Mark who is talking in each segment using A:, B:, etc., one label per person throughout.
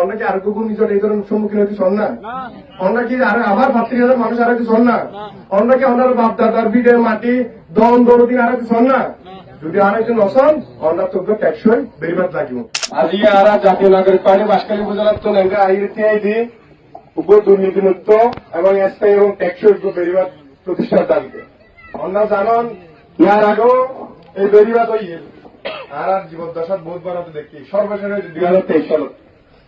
A: অন্য কি আর ঘূর্ণিঝড় এই ধরনের সম্মুখীন হতে শোন না। অন্য কি আর আবার ভাত্রিশ হাজার মানুষ আর কি শোন না। অন্য কি অন্যার বাপ দাদার বিডের মাটি দন দরদিন আর কি শোন না। যদি আর একজন অসন অন্য তোকে ট্যাক্সই বেরিবাদ লাগিব। আজি আর জাতীয় নাগরিক পার্টি বাসকালী উপজেলার তো লেঙ্গা আইতে দি উপ দুর্নীতিমুক্ত এবং স্থায়ী এবং ট্যাক্সই বেরিবাদ প্রতিষ্ঠার দাবিতে। অন্য জানন ইয়ার আগেও এই বেরিবাদ ওই আর আর জীবদ্দশাত বহুত বার হতে দেখি। সর্বশেষ হয়েছে দুই হাজার তেইশ সালত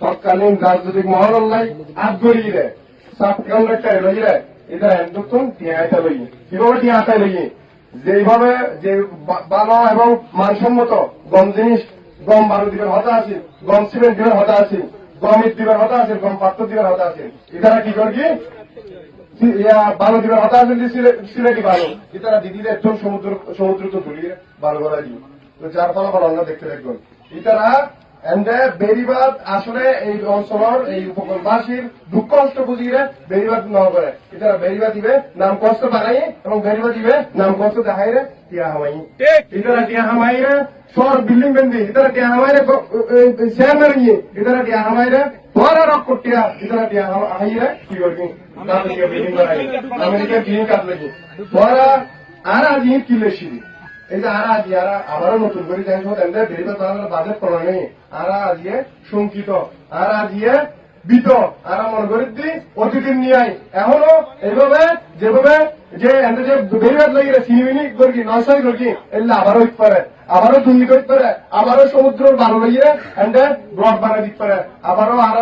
A: তৎকালীন রাজনৈতিক মহল্লাই আগ গড়িয়ে সাব কন্ডাক্টর লইয়ে এটা নতুন টিয়াইটা লই কীভাবে টিয়াটা লই যেভাবে যে ভালো এবং মানসম্মত গম জিনিস, গম বারো দিবের হতা আছে, গম সিমেন্ট দিবের হতা আছে, গম ইট দিবের হতা আছে, গম পাত্র দিবের হতা আছে। এটারা কি করবি ভালো দিবের হতা আছে সিলেটি ভালো এটারা দিদির একদম সমুদ্র সমুদ্র তো ধুলিয়ে ভালো করা যার ফলাফল আমরা দেখতে দেখবেন ইতারা এন্ডে বেরিবাদ আসলে এই অঞ্চলের এই উপকূলবাসীর দুঃখ কষ্ট বুঝিয়ে বেরিবাদ ন করে। ইতারা বেরিবাদ দিবে নাম কষ্ট বানাই এবং বেরিবাদ দিবে নাম কষ্ট দেখাই রে টিয়া হামাই। ইতারা টিয়া হামাই রে শহর বিল্ডিং বেন্দি ইতারা টিয়া হামাই রে শেয়ার মারি ইতারা টিয়া হামাই রে তোরা রক করটিয়া ইতারা টিয়া হামাই রে কি করবি? আমেরিকা বিল্ডিং কাটলে তোরা আর আজ কিলেছি এই যে আর আজি, আর আবারও নতুন করে যাই সব এমনি বেরিয়ে তাহলে বাজেট করা নেই আর আজিয়ে শঙ্কিত, আর আজিয়ে বিত, আর মনে করি দি, অতিথির নিয়ে আই এখনও এইভাবে, যেভাবে, যে এমনি যে বেরিয়ে লাগিয়ে সিনিমিনি করি নশাই করি এলে আবারও হইতে পারে। আবারও দুর্নীতি করতে পারে। আবারও সমুদ্র বারো লাগিয়ে এমনি ব্লক বানাই দিতে পারে। আবারও আর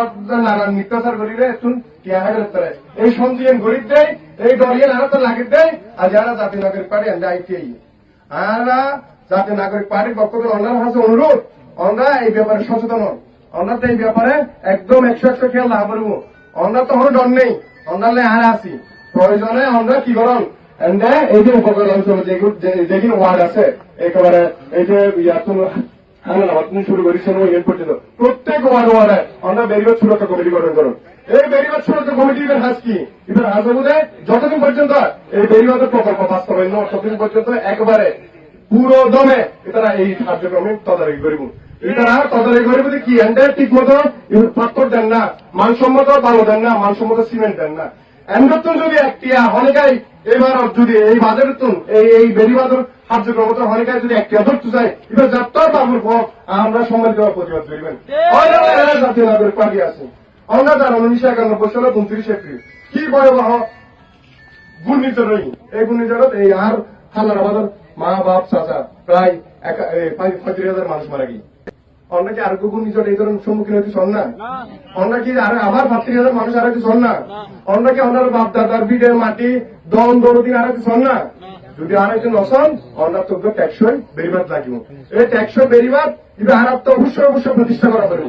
A: নানান মিথ্যাচার করিলে এখন টিয়া হাই করতে পারে। এই সন্ধিয়ান গরিব দেয় এই ডরিয়ান আর তো লাগে দেয় আর যারা জাতীয় নাগরিক পার্টি এমনি আইটিআই আমরা জাতীয় নাগরিক পার্টির পক্ষ থেকে অন্যান্য কাছে অনুরোধ আমরা এই ব্যাপারে সচেতন হন। আমরা তো এই ব্যাপারে একদম একশো একশো খেয়াল না করব। আমরা তো কোনো ডর নেই আমরা আর আছি। প্রয়োজনে আমরা কি করন? এই যে উপকরণ যেগুলো যেগুলো ওয়ার্ড আছে, একেবারে এই যে থেকে শুরু করি সেরকম ইয়ে পর্যন্ত প্রত্যেক ওয়ার্ড ওয়ার্ডে আমরা বেরিবাদ সুরক্ষা কমিটি গঠন করুন। এই বেরিবাদ সুরক্ষা কমিটি এবার হাজ কি? এবার হাজ হবে যতদিন পর্যন্ত এই বেরিবাদের প্রকল্প বাস্তবায়ন ততদিন পর্যন্ত একবারে পুরো দমে এটারা এই কার্যক্রমে তদারকি করিব। এটারা তদারকি করিব কি এন্ডে ঠিক মতো পাথর দেন না, মানসম্মত বালো দেন না, মানসম্মত সিমেন্ট দেন না। এন্ডতুন যদি একটি হনেকাই এবার যদি এই বাজারের এই এই বেরিবাদর যদি একটি ধরতে চাই এবার যাত্রার বাবুর পর আমরা সম্মানিত প্রতিবাদ করিবেন। অনেক জাতীয় নাগরিক পার্টি আছে। আমরা উনিশশো একানব্বই সালে উনত্রিশ এপ্রিল। কি ভয়াবহ ঘূর্ণিঝড় এই ঘূর্ণিঝড়ত এই আর হালারাবাদের মা বাপ চাচা প্রায় পঁয়ত্রিশ হাজার মানুষ মারা গিয়ে। অন্য কি আর ঘূর্ণিঝড় এই ধরনের সম্মুখীন হতে শোন না? অন্য কি আর আবার পঁয়ত্রিশ হাজার মানুষ আর কি শোন না? অন্য কি অন্যার বাপ দাদার বিডের মাটি দন দরদিন আর কি শোন না। যদি আর নসন অন্য তো ট্যাক্সই বেরিবাদ লাগিব। এই ট্যাক্সই বেরিবাদ কিন্তু আর তো অবশ্যই অবশ্যই প্রতিষ্ঠা করা পারব